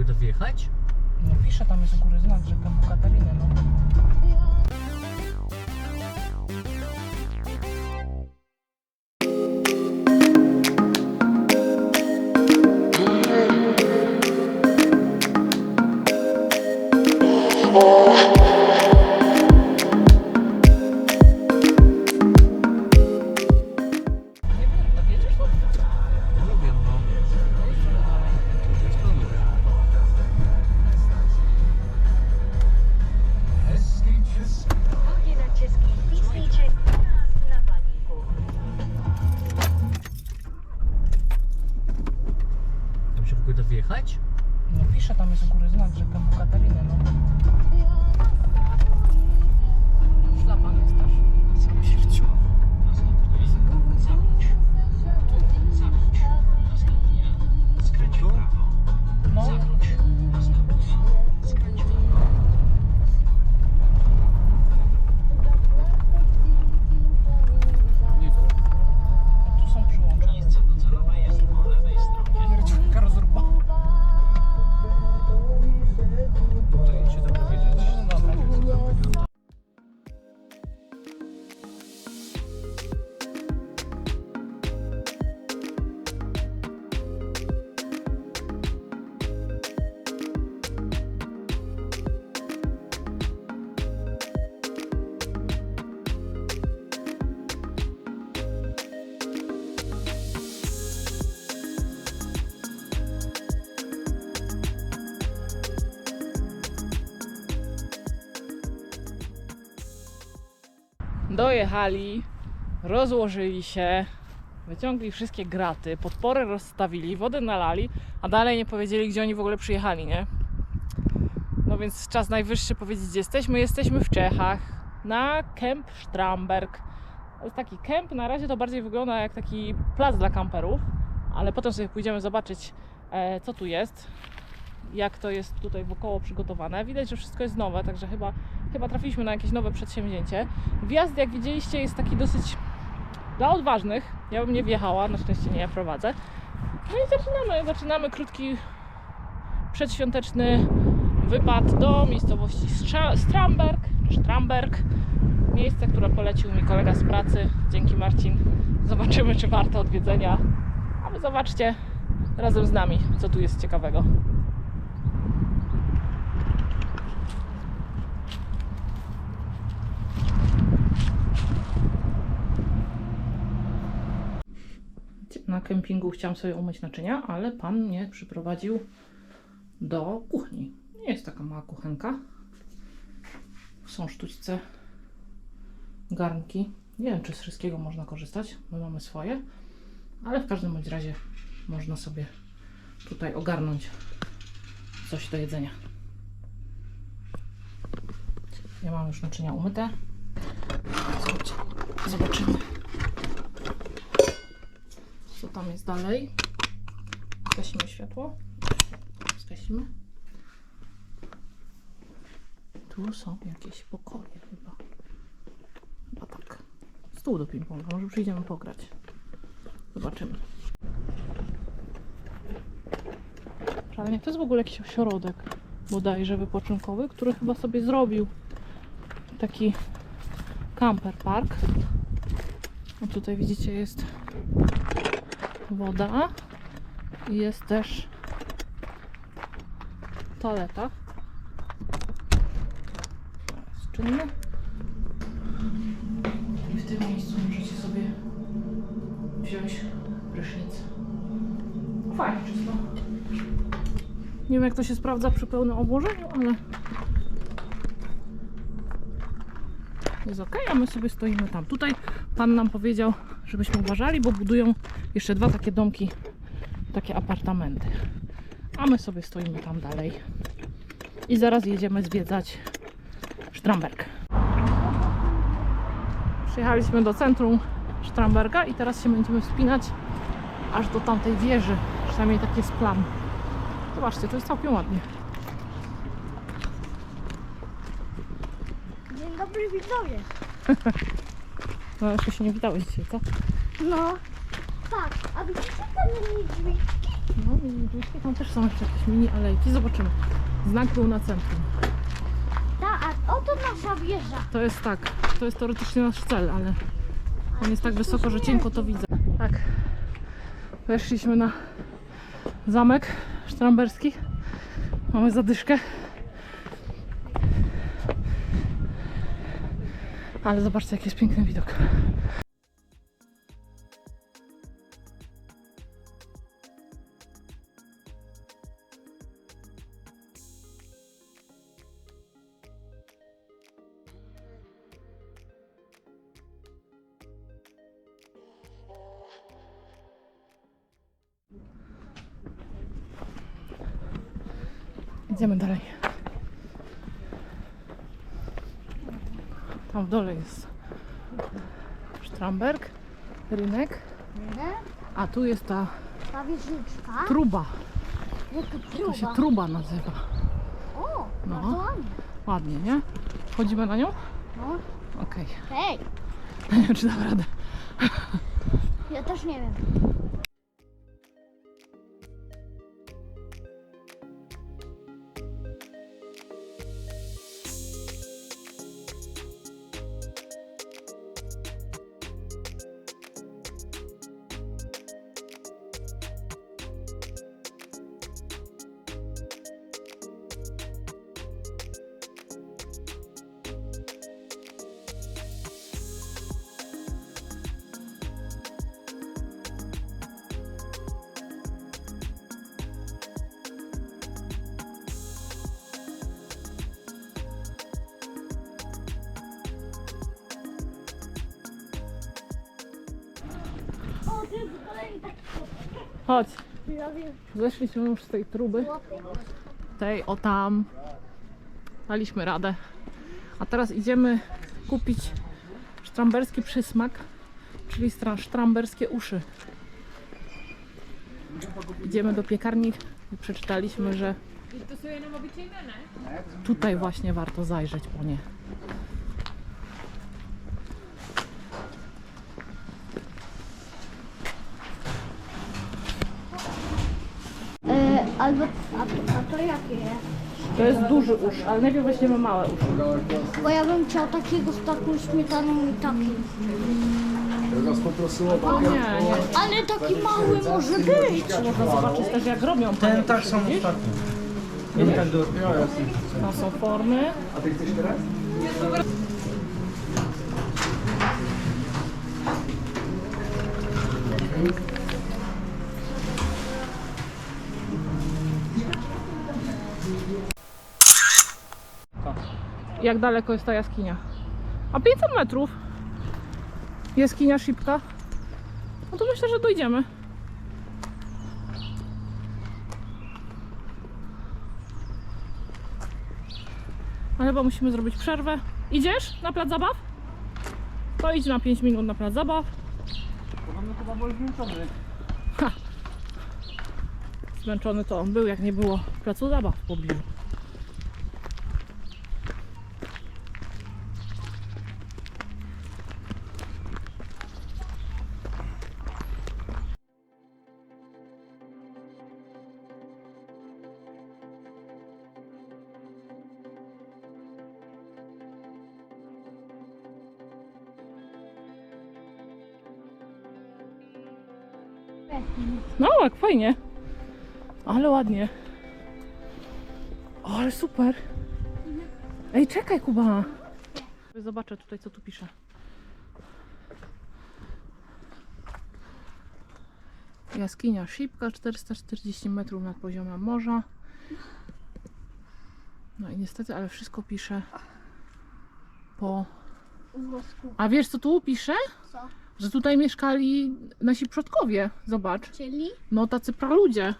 ogóle wjechać? No pisze, tam jest u góry znak, że Kępu Katariny, no. Nie Dojechali, rozłożyli się, wyciągli wszystkie graty, podpory rozstawili, wodę nalali, a dalej nie powiedzieli, gdzie oni w ogóle przyjechali, nie? No więc czas najwyższy powiedzieć, gdzie jesteśmy. Jesteśmy w Czechach, na Kemp Stramberg. Taki kemp, na razie to bardziej wygląda jak taki plac dla kamperów, ale potem sobie pójdziemy zobaczyć, e, co tu jest, jak to jest tutaj wokoło przygotowane. Widać, że wszystko jest nowe, także chyba, chyba trafiliśmy na jakieś nowe przedsięwzięcie. Wjazd, jak widzieliście, jest taki dosyć dla odważnych. Ja bym nie wjechała, na szczęście nie ja prowadzę. No i zaczynamy, zaczynamy krótki przedświąteczny wypad do miejscowości Stra- Stramberg, Stramberg. Miejsce, które polecił mi kolega z pracy. Dzięki Marcin. Zobaczymy, czy warte odwiedzenia. A wy zobaczcie razem z nami, co tu jest ciekawego. Na kempingu chciałam sobie umyć naczynia, ale pan mnie przyprowadził do kuchni. Jest taka mała kuchenka. Są sztućce, garnki. Nie wiem, czy z wszystkiego można korzystać. My mamy swoje, ale w każdym bądź razie można sobie tutaj ogarnąć coś do jedzenia. Ja mam już naczynia umyte. Zobaczcie, zobaczymy, co tam jest dalej. Zgasimy światło. Zgasimy. Tu są jakieś pokoje chyba. Chyba tak. Stół do ping-ponga. Może przyjdziemy pograć. Zobaczymy. Szalenie. To jest w ogóle jakiś ośrodek bodajże wypoczynkowy, który chyba sobie zrobił taki camper park. A tutaj widzicie jest woda i jest też toaleta. Jest czynny. I w tym miejscu możecie sobie wziąć prysznic. Fajnie czysto. Nie wiem jak to się sprawdza przy pełnym obłożeniu, ale jest ok, a my sobie stoimy tam. Tutaj pan nam powiedział, żebyśmy uważali, bo budują jeszcze dwa takie domki, takie apartamenty. A my sobie stoimy tam dalej. I zaraz jedziemy zwiedzać Stramberg. Przyjechaliśmy do centrum Stramberga i teraz się będziemy wspinać aż do tamtej wieży. Przynajmniej taki jest plan. Zobaczcie, to jest całkiem ładnie. Dzień dobry widzowie. No jeszcze się nie witałeś dzisiaj, co? No, tak, a widzicie te niedźwiedźki? No i oczywiście tam też są jeszcze jakieś mini alejki. Zobaczymy. Znak był na centrum. Ta, a oto nasza wieża. To jest tak, to jest teoretycznie nasz cel, ale on jest tak wysoko, że cienko to widzę. Tak. Weszliśmy na zamek sztramberski. Mamy zadyszkę. Ale zobaczcie, jaki jest piękny widok. Idziemy dalej. Tam w dole jest Sztramberg, rynek, a tu jest ta Ta wieżyczka. truba. Jaka To się truba. truba nazywa. O, No. bardzo ładnie. Ładnie, nie? Wchodzimy na nią? No, Okej. hej, Nie wiem, czy dam radę. ja też nie wiem. Chodź. Zeszliśmy już z tej truby. Tej, o tam. Daliśmy radę. A teraz idziemy kupić sztramberski przysmak, czyli sztramberskie uszy. Idziemy do piekarni i przeczytaliśmy, że tutaj właśnie warto zajrzeć po nie. Albo, a, a to jakie jest? To jest duży usz, ale najpierw weźmiemy małe uszy. Bo ja bym chciał takiego z taką śmietaną i takim. Teraz poprosiło O nie, nie. Ale taki mały może być. Można zobaczyć też jak robią Ten tak są ostatnie. Nie tak do... To są formy. A ty chcesz teraz? Jak daleko jest ta jaskinia? A 500 metrów. Jaskinia szybka. No to myślę, że dojdziemy. Ale chyba musimy zrobić przerwę. Idziesz na plac zabaw? To idź na 5 minut na plac zabaw. Podobno chyba był zmęczony. Zmęczony to on był, jak nie było placu zabaw w pobliżu. No, jak fajnie. Ale ładnie. O, ale super. Ej, czekaj, Kuba. Zobaczę tutaj, co tu pisze. Jaskinia Szipka, 440 metrów nad poziomem morza. No i niestety, ale wszystko pisze po... A wiesz, co tu pisze? Co? Że tutaj mieszkali nasi przodkowie. Zobacz. Czyli? No tacy praludzie.